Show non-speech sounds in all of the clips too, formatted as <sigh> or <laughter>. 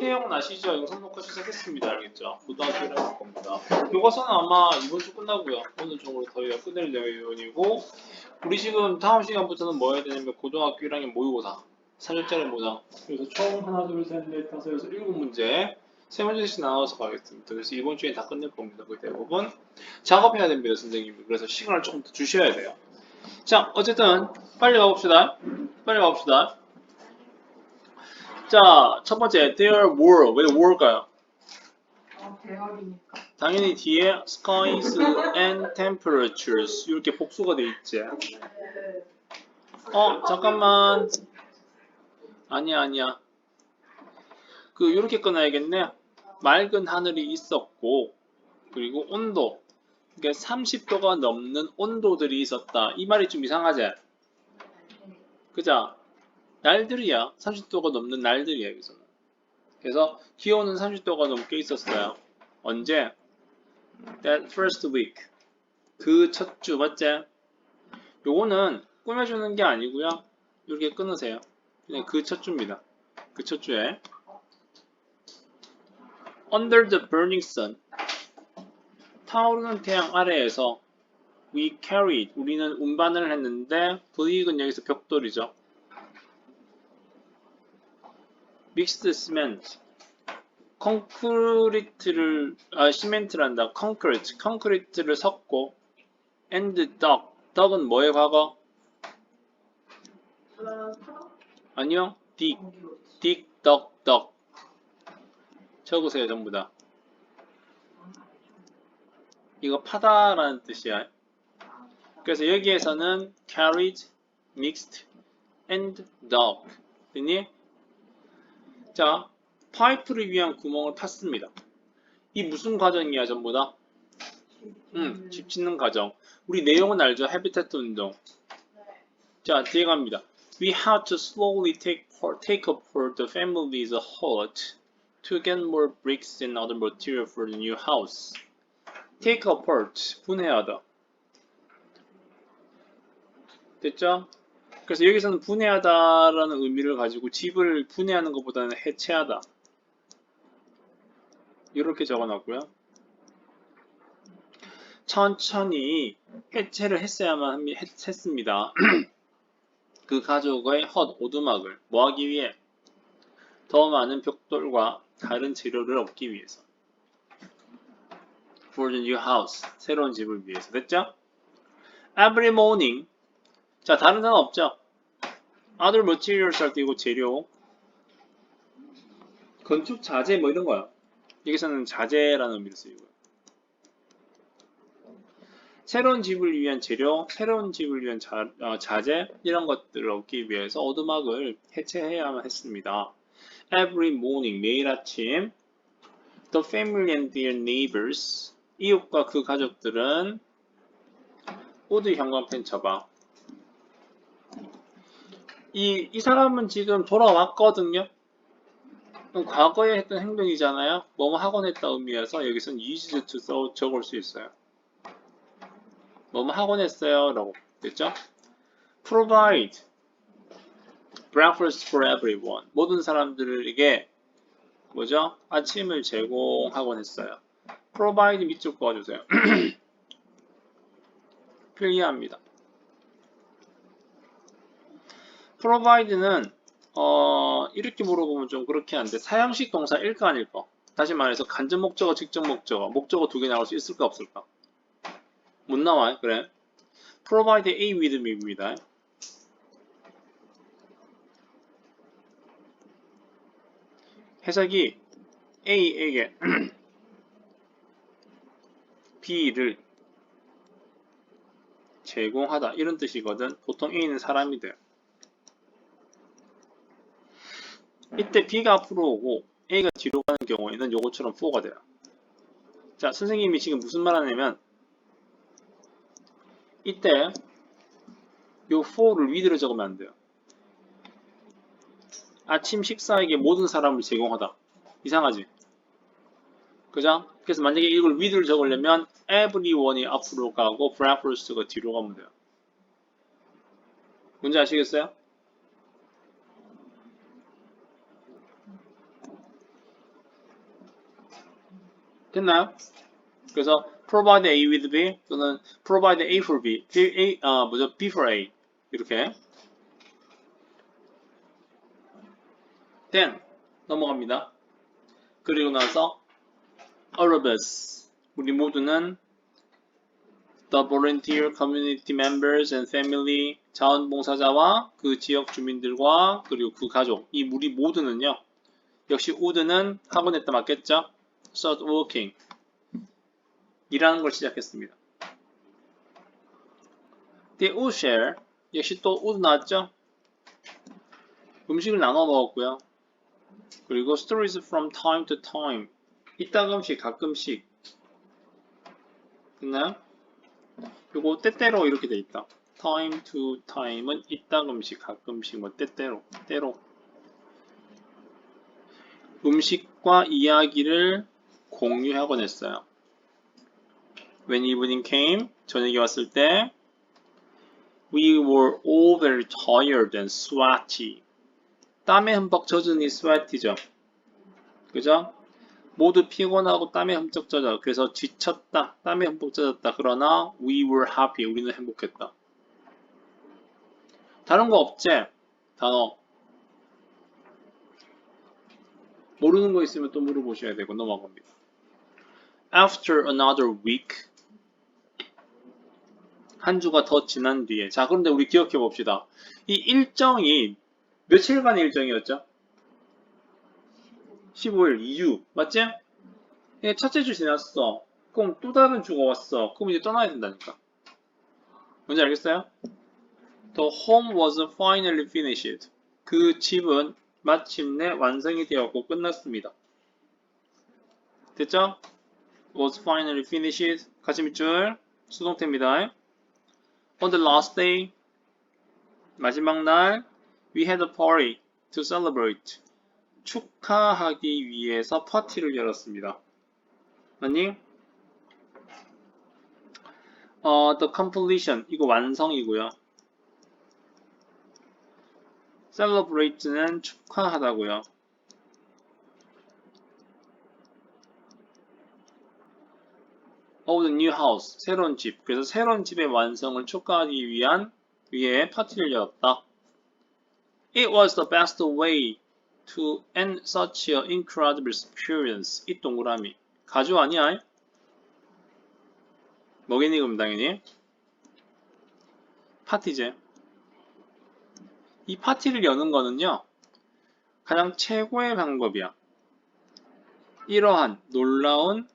내용 아시죠? 영상 녹화 시작했습니다. 알겠죠? 고등학교를 할 겁니다. 교과서는 아마 이번 주 끝나고요. 오늘 중으로 저희가 끝낼 내용이고 우리 지금 다음 시간부터는 뭐 해야 되냐면 고등학교 1학년 모의고사 3일짜리 모당 그래서 총 하나 둘셋넷 다섯 여섯 일곱 문제 세 문제씩 나눠서 가겠습니다. 그래서 이번 주에 다 끝낼 겁니다. 거의 대부분 작업해야 됩니다, 선생님이. 그래서 시간을 조금 더 주셔야 돼요. 자, 어쨌든 빨리 가봅시다. 빨리 가봅시다. 자, 첫 번째, there were. 왜 were일까요? 어. 당연히 뒤에 skies and temperatures 이렇게 복수가 돼 있지. 어, 잠깐만. 아니야, 아니야. 그 이렇게 끊어야겠네. 맑은 하늘이 있었고 그리고 온도. 그러니까 30도가 넘는 온도들이 있었다. 이 말이 좀 이상하지? 그자? 날들이야. 30도가 넘는 날들이야, 여기서는. 그래서 기온은 30도가 넘게 있었어요. 언제? That first week. 그 첫 주, 맞지? 요거는 꾸며주는 게 아니고요. 이렇게 끊으세요. 그냥 그 첫 주입니다. 그 첫 주에. Under the burning sun. 타오르는 태양 아래에서 we carried. 우리는 운반을 했는데 bleak은 여기서 벽돌이죠. Mixed cement. 콘크리트를 아 시멘트란다. 콘크리트. 콘크리트를 섞고 and dug. dug은 뭐의 과거? 아니요. dig. dig, dug, dug. 적으세요, 전부 다. 이거 파다라는 뜻이야. 그래서 여기에서는 carried, mixed, and dug. 됐니? 자, 파이프를 위한 구멍을 팠습니다. 이 무슨 과정이야, 전부 다? 음, 집 짓는 과정. 우리 내용은 알죠? 헤비테트 운동. 자, 뒤에 갑니다. We had to slowly take, take apart the family's hut to get more bricks and other material for the new house. Take apart, 분해하다. 됐죠? 그래서 여기서는 분해하다라는 의미를 가지고 집을 분해하는 것보다는 해체하다. 이렇게 적어놨고요. 천천히 해체를 했어야만 했습니다. <clears throat> 그 가족의 헛 오두막을 뭐하기 위해 더 많은 벽돌과 다른 재료를 얻기 위해서 for the new house 새로운 집을 위해서 됐죠? Every morning 자 다른 단어 없죠? Other materials 할 때 이거 재료 건축 자재 뭐 이런 거야 여기서는 자재라는 의미를 쓰이고요 새로운 집을 위한 재료, 새로운 집을 위한 자, 어, 자재 이런 것들을 얻기 위해서 오두막을 해체해야만 했습니다. Every morning 매일 아침 The family and their neighbors 이웃과 그 가족들은 모두 형광펜 쳐봐. 이, 이 사람은 지금 돌아왔거든요. 그럼 과거에 했던 행동이잖아요. 뭐뭐 하곤 했다 의미여서 여기서는 used to 써 적을 수 있어요. 뭐뭐 하곤 했어요 라고 됐죠? provide breakfast for everyone 모든 사람들에게 뭐죠? 아침을 제공하곤 했어요 provide 밑줄 그어주세요 <clears throat> 필요합니다 provide는 어, 이렇게 물어보면 좀 그렇게 한데 사형식 동사 일까 아닐까 다시 말해서 간접 목적어 직접 목적어 목적어 두 개 나올 수 있을까 없을까 못 나와요. 그래. provide a with me입니다. 해석이 A에게 <clears throat> B를 제공하다 이런 뜻이거든. 보통 A는 사람이 돼요. 이때 B가 앞으로 오고 A가 뒤로 가는 경우에는 요것처럼 4가 돼요. 자, 선생님이 지금 무슨 말 하냐면 이때 요 4를 위드로 적으면 안 돼요. 아침 식사에게 모든 사람을 제공하다. 이상하지? 그죠? 그래서 만약에 이걸 위드를 적으려면 everyone이 앞으로 가고 breakfast가 뒤로 가면 돼요. 뭔지 아시겠어요? 됐나요? 그래서 provide A with B 또는 provide A for B, B A 아 뭐죠 B for A 이렇게 then 넘어갑니다. 그리고 나서 all of us 우리 모두는 the volunteer community members and family 자원봉사자와 그 지역 주민들과 그리고 그 가족 이 우리 모두는요 역시 would는 학원에다 맞겠죠 start working. 일하는 걸 시작했습니다. they would share 역시 또 would 나왔죠? 음식을 나눠 먹었고요. 그리고 stories from time to time. 이따금씩 가끔씩. 됐나요? 요거 때때로 이렇게 돼 있다. time to time은 이따금씩 가끔씩 뭐 때때로 때로. 음식과 이야기를 공유하곤 했어요. When evening came 저녁이 왔을 때 we were all very tired and sweaty. 땀에 흠뻑 젖은 이 sweaty죠. 그죠? 모두 피곤하고 땀에 흠뻑 젖어. 그래서 지쳤다. 땀에 흠뻑 젖었다. 그러나 we were happy. 우리는 행복했다. 다른 거 없지? 단어. 모르는 거 있으면 또 물어보셔야 되고 넘어갑니다. After another week. 한 주가 더 지난 뒤에. 자, 그런데 우리 기억해 봅시다. 이 일정이 며칠간의 일정이었죠? 15일 2주 맞지? 예, 첫째 주 지났어 그럼 또 다른 주가 왔어 그럼 이제 떠나야 된다니까 뭔지 알겠어요? The home was finally finished 그 집은 마침내 완성이 되었고 끝났습니다 됐죠? Was finally finished 밑줄 수동태입니다 On the last day 마지막 날 we had a party to celebrate 축하하기 위해서 파티를 열었습니다. 아니? 어, the completion 이거 완성이고요. celebrate는 축하하다고요. Of the new house 새로운 집 그래서 새로운 집의 완성을 축하하기 위한 위해 파티를 열었다. It was the best way to end such an incredible experience. 이 동그라미. 가주 아니야? 뭐겠니 그럼 당연히? 파티제. 이 파티를 여는 거는요. 가장 최고의 방법이야. 이러한 놀라운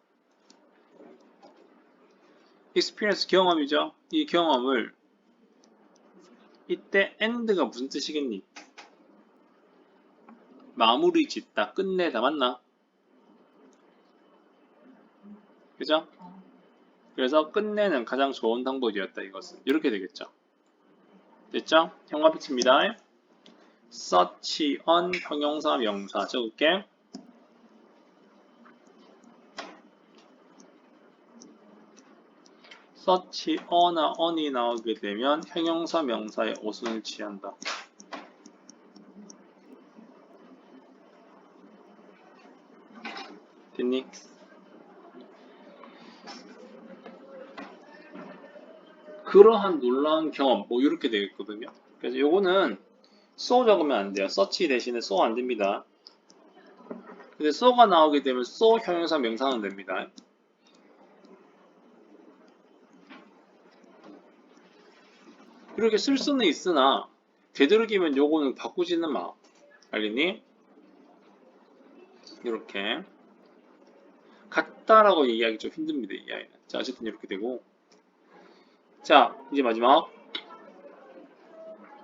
experience 경험이죠. 이 경험을 이때 end가 무슨 뜻이겠니? 마무리 짓다, 끝내다, 맞나? 그죠? 그래서 끝내는 가장 좋은 방법이었다, 이것은. 이렇게 되겠죠. 됐죠? 형광 빛입니다. such on 형용사 명사 적을게. Such on나 on이 나오게 되면 형용사 명사의 오순을 취한다. 됐니? 그러한 놀라운 경험 뭐 이렇게 되겠거든요. 그래서 요거는 so 적으면 안 돼요. search 대신에 so 안 됩니다. 근데 so가 나오게 되면 so 형용사 명사는 됩니다. 이렇게 쓸 수는 있으나 되도록이면 요거는 바꾸지는 마. 알겠니? 이렇게 같다라고 얘기하기 좀 힘듭니다. 이 아이는. 자, 어쨌든 이렇게 되고. 자, 이제 마지막.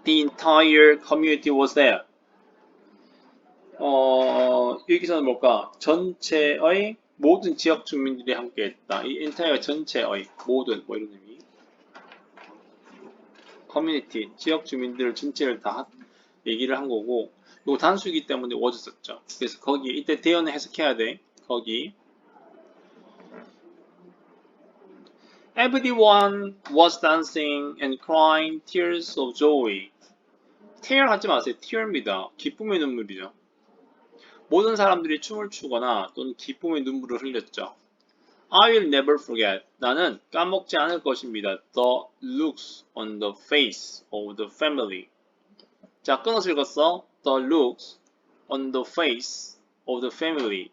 The entire community was there. 어, 여기서는 뭘까? 전체의 모든 지역 주민들이 함께 했다. 이 entire 전체의 모든 뭐 이런 의미. 커뮤니티, 지역 주민들 전체를 다 얘기를 한 거고, 이거 단수이기 때문에 was 썼죠. 그래서 거기 이때 대연을 해석해야 돼. 거기 Everyone was dancing and crying tears of joy. tear 하지 마세요. tear입니다. 기쁨의 눈물이죠. 모든 사람들이 춤을 추거나 또는 기쁨의 눈물을 흘렸죠. I will never forget. 나는 까먹지 않을 것입니다. The looks on the face of the family. 자, 끊어서 읽었어. The looks on the face of the family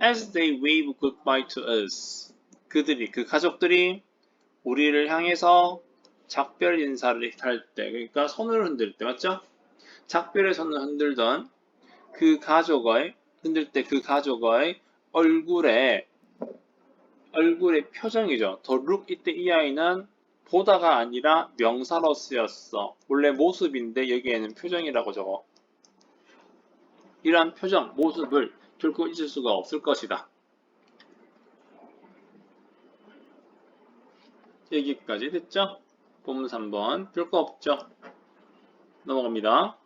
as they wave goodbye to us. 그들이, 그 가족들이 우리를 향해서 작별 인사를 할 때, 그러니까 손을 흔들 때, 맞죠? 작별의 손을 흔들던 그 가족의, 흔들 때 그 가족의 얼굴에, 얼굴의 표정이죠. 더 look 이때 이 아이는 보다가 아니라 명사로 쓰였어. 원래 모습인데 여기에는 표정이라고 적어. 이러한 표정, 모습을 결코 잊을 수가 없을 것이다. 여기까지 됐죠? 본문 3번. 별거 없죠? 넘어갑니다.